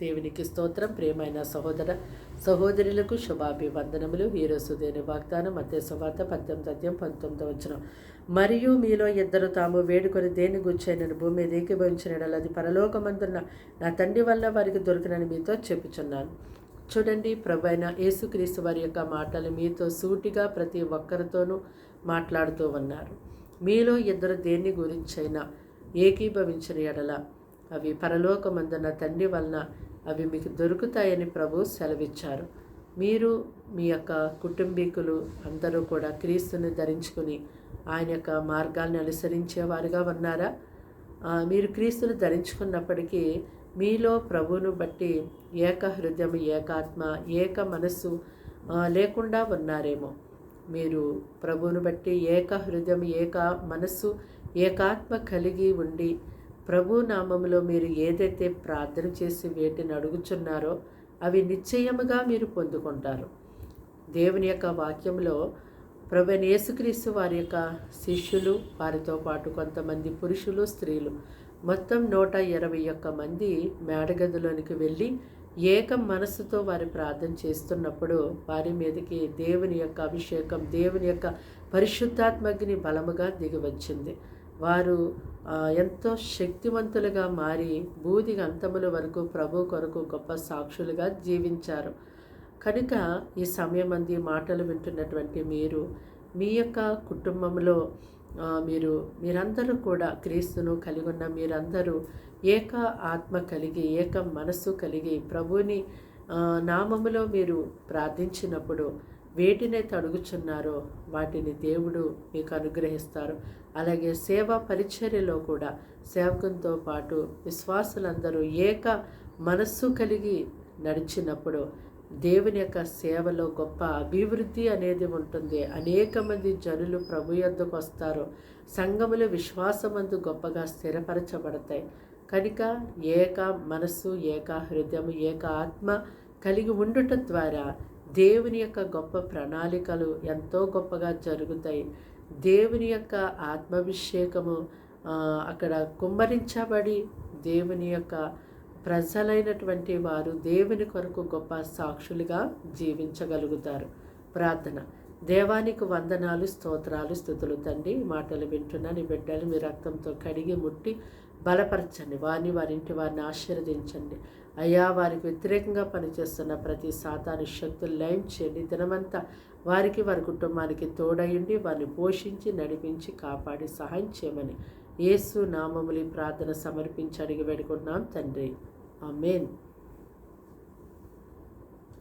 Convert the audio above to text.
దేవునికి స్తోత్రం. ప్రియమైన సహోదర సహోదరులకు శుభాభివందనములు. ఈరోజు దేని వాగ్దానం మధ్య సువార్త పద్దెనిమిది అధ్యయం పంతొమ్మిది వచ్చిన మరియు మీలో ఇద్దరు తాము వేడుకొని దేని గుచ్చైనను భూమి మీద అది పరలోకమందున్న నా తండ్రి వల్ల వారికి దొరికినని మీతో చెప్పుచున్నాను. చూడండి ప్రభు అయిన యేసుక్రీస్తు వారి యొక్క మాటలు మీతో సూటిగా ప్రతి ఒక్కరితోనూ మాట్లాడుతూ ఉన్నారు. మీలో ఇద్దరు దేన్ని గురించైనా ఏకీభవించిన ఎడల అవి పరలోకమందున తండ్రి వలన అవి మీకు దొరుకుతాయని ప్రభు సెలవిచ్చారు. మీరు మీ యొక్క కుటుంబీకులు అందరూ కూడా క్రీస్తుని ధరించుకుని ఆయన యొక్క మార్గాల్ని అనుసరించేవారుగా ఉన్నారా? మీరు క్రీస్తుని ధరించుకున్నప్పటికీ మీలో ప్రభువును బట్టి ఏక హృదయం ఏకాత్మ ఏక మనస్సు లేకుండా ఉన్నారేమో. మీరు ప్రభువును బట్టి ఏక హృదయం ఏక మనస్సు ఏకాత్మ కలిగి ఉండి ప్రభు నామంలో మీరు ఏదైతే ప్రార్థన చేసి వేటిని అడుగుచున్నారో అవి నిశ్చయముగా మీరు పొందుకుంటారు. దేవుని యొక్క వాక్యంలో ప్రభు యేసుక్రీస్తు వారి యొక్క శిష్యులు వారితో పాటు కొంతమంది పురుషులు స్త్రీలు మొత్తం నూట ఇరవై ఒక్క మంది మేడగదిలోనికి వెళ్ళి ఏక మనస్సుతో వారి ప్రార్థన చేస్తున్నప్పుడు వారి మీదకి దేవుని యొక్క అభిషేకం దేవుని యొక్క పరిశుద్ధాత్మగ్ని బలముగా దిగి వచ్చింది వారు ఎంతో శక్తివంతులుగా మారి బూది అంతముల వరకు ప్రభు కొరకు గొప్ప సాక్షులుగా జీవించారు. కనుక ఈ సమయం అంది మాటలు వింటున్నటువంటి మీరు మీ యొక్క కుటుంబంలో మీరు మీరందరూ కూడా క్రీస్తును కలిగి ఉన్న మీరందరూ ఏక ఆత్మ కలిగి ఏక మనస్సు కలిగి ప్రభుని నామములో మీరు ప్రార్థించినప్పుడు వేటినైతే అడుగుచున్నారో వాటిని దేవుడు మీకు అనుగ్రహిస్తారు. అలాగే సేవా పరిచర్యలో కూడా సేవకంతో పాటు విశ్వాసులందరూ ఏక మనస్సు కలిగి నడిచినప్పుడు దేవుని యొక్క సేవలో గొప్ప అభివృద్ధి అనేది ఉంటుంది. అనేక మంది జనులు ప్రభు యొద్దకు వస్తారు. సంఘములు విశ్వాసమందు గొప్పగా స్థిరపరచబడతాయి. కనుక ఏక మనస్సు ఏక హృదయం ఏక ఆత్మ కలిగి ఉండుట ద్వారా దేవుని యొక్క గొప్ప ప్రణాళికలు ఎంతో గొప్పగా జరుగుతాయి. దేవుని యొక్క ఆత్మాభిషేకము అక్కడ కుమ్మరించబడి దేవుని యొక్క ప్రజలైనటువంటి వారు దేవుని కొరకు గొప్ప సాక్షులుగా జీవించగలుగుతారు. ప్రార్థన. దేవానికి వందనాలు స్తోత్రాలు స్థుతులు తండ్రి. మాటలు వింటున్న నీ బిడ్డలు మీ రక్తంతో కడిగి ముట్టి బలపరచండి. వారిని వారింటి వారిని ఆశీర్వదించండి. అయ్యా వారికి వ్యతిరేకంగా పనిచేస్తున్న ప్రతి సాతాను శక్తులు లయం చేయండి. దినమంతా వారికి వారి కుటుంబానికి తోడయుండి వారిని పోషించి నడిపించి కాపాడి సహాయం చేయమని యేసు నామములి ప్రార్థన సమర్పించి అడిగి పెడుకున్నాం తండ్రి. ఆమెన్.